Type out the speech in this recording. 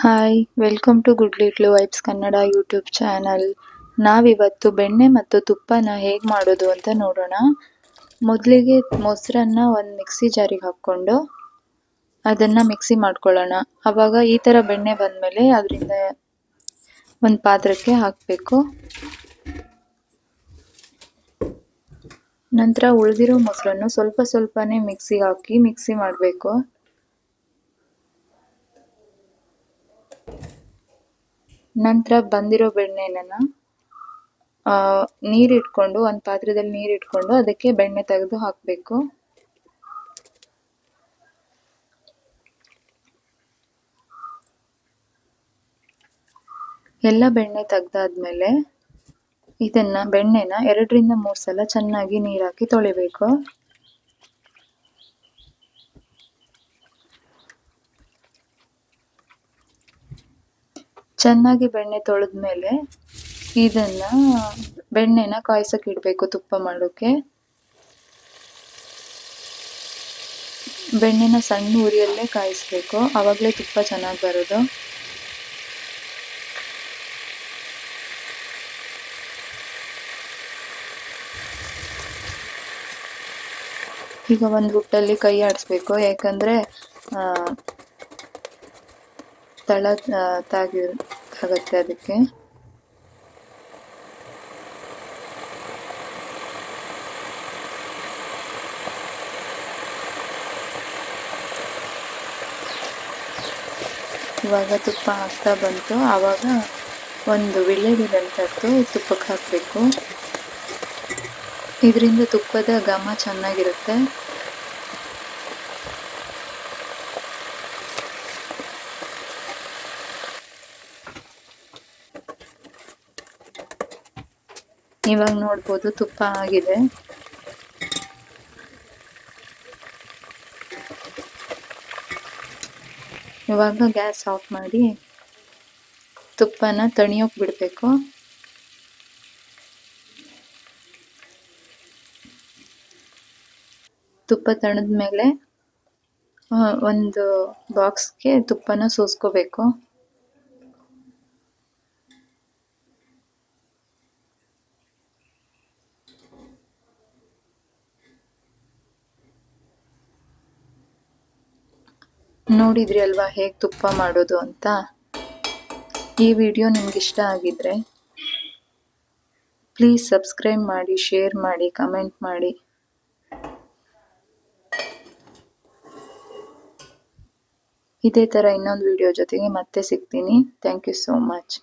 Hi welcome to good little vibes Kannada YouTube channel ನಾವಿವತ್ತು ಬೆಣ್ಣೆ ಮತ್ತು ತುಪ್ಪನ ಹೇಗೆ ಮಾಡೋದು ಅಂತ ನೋಡೋಣ. ಮೊದಲಿಗೆ ಮೊಸರನ್ನ ಒಂದು ಮಿಕ್ಸಿ ಜಾರಿಗೆ ಹಾಕ್ಕೊಂಡು ಅದನ್ನು ಮಿಕ್ಸಿ ಮಾಡ್ಕೊಳ್ಳೋಣ. ಆವಾಗ ಈ ಥರ ಬೆಣ್ಣೆ ಬಂದಮೇಲೆ ಅದರಿಂದ ಒಂದು ಪಾತ್ರಕ್ಕೆ ಹಾಕಬೇಕು. ನಂತರ ಉಳಿದಿರೋ ಮೊಸರನ್ನು ಸ್ವಲ್ಪ ಸ್ವಲ್ಪನೇ ಮಿಕ್ಸಿಗೆ ಹಾಕಿ ಮಿಕ್ಸಿ ಮಾಡಬೇಕು. ನಂತರ ಬಂದಿರೋ ಬೆಣ್ಣೆನ ನೀರು ಇಟ್ಕೊಂಡು, ಒಂದು ಪಾತ್ರೆದಲ್ಲಿ ನೀರು ಇಟ್ಕೊಂಡು ಅದಕ್ಕೆ ಬೆಣ್ಣೆ ತೆಗೆದು ಹಾಕಬೇಕು. ಎಲ್ಲ ಬೆಣ್ಣೆ ತೆಗ್ದಾದ್ಮೇಲೆ ಇದನ್ನ, ಬೆಣ್ಣೆನ ಎರಡರಿಂದ ಮೂರು ಸಲ ಚೆನ್ನಾಗಿ ನೀರಾಕಿ ತೊಳಿಬೇಕು. ಚೆನ್ನಾಗಿ ಬೆಣ್ಣೆ ತೊಳೆದ್ಮೇಲೆ ಇದನ್ನ ಬೆಣ್ಣೆನ ಕಾಯ್ಸಕ್ಕೆ ಇಡಬೇಕು ತುಪ್ಪ ಮಾಡೋಕೆ. ಬೆಣ್ಣೆನ ಸಣ್ಣ ಉರಿಯಲ್ಲೇ ಕಾಯಿಸ್ಬೇಕು. ಆವಾಗಲೇ ತುಪ್ಪ ಚೆನ್ನಾಗಿ ಬರೋದು. ಈಗ ಒಂದು ಹುಟ್ಟಲ್ಲಿ ಕೈ ಆಡಿಸ್ಬೇಕು. ಯಾಕಂದರೆ ತಳ ತಾಗಿ ಆಗುತ್ತೆ ಅದಕ್ಕೆ. ಇವಾಗ ತುಪ್ಪ ಹಾಕ್ತಾ ಬಂತು. ಆವಾಗ ಒಂದು ವಿಳ್ಳೆದೆಲೆ ತಟ್ಟು ತುಪ್ಪಕ್ಕೆ ಹಾಕಬೇಕು. ಇದರಿಂದ ತುಪ್ಪದ ಘಮ ಚೆನ್ನಾಗಿರುತ್ತೆ. ಇವಾಗ ನೋಡ್ಬೋದು, ತುಪ್ಪ ಆಗಿದೆ. ಇವಾಗ ಗ್ಯಾಸ್ ಆಫ್ ಮಾಡಿ ತುಪ್ಪನ ತಣಿಯೋಕೆ ಬಿಡಬೇಕು. ತುಪ್ಪ ತಣದ ಮೇಲೆ ಒಂದು ಬಾಕ್ಸ್ಗೆ ತುಪ್ಪನ ಸೋಸ್ಕೋಬೇಕು. ನೋಡಿದ್ರಿ ಅಲ್ವಾ ಹೇಗೆ ತುಪ್ಪ ಮಾಡೋದು ಅಂತ? ಈ ವಿಡಿಯೋ ನಿಮ್ಗೆ ಇಷ್ಟ ಆಗಿದ್ರೆ ಪ್ಲೀಸ್ ಸಬ್ಸ್ಕ್ರೈಬ್ ಮಾಡಿ ಶೇರ್ ಮಾಡಿ ಕಮೆಂಟ್ ಮಾಡಿ. ಇದೇ ಥರ ಇನ್ನೊಂದು ವಿಡಿಯೋ ಜೊತೆಗೆ ಮತ್ತೆ ಸಿಗ್ತೀನಿ. Thank you so much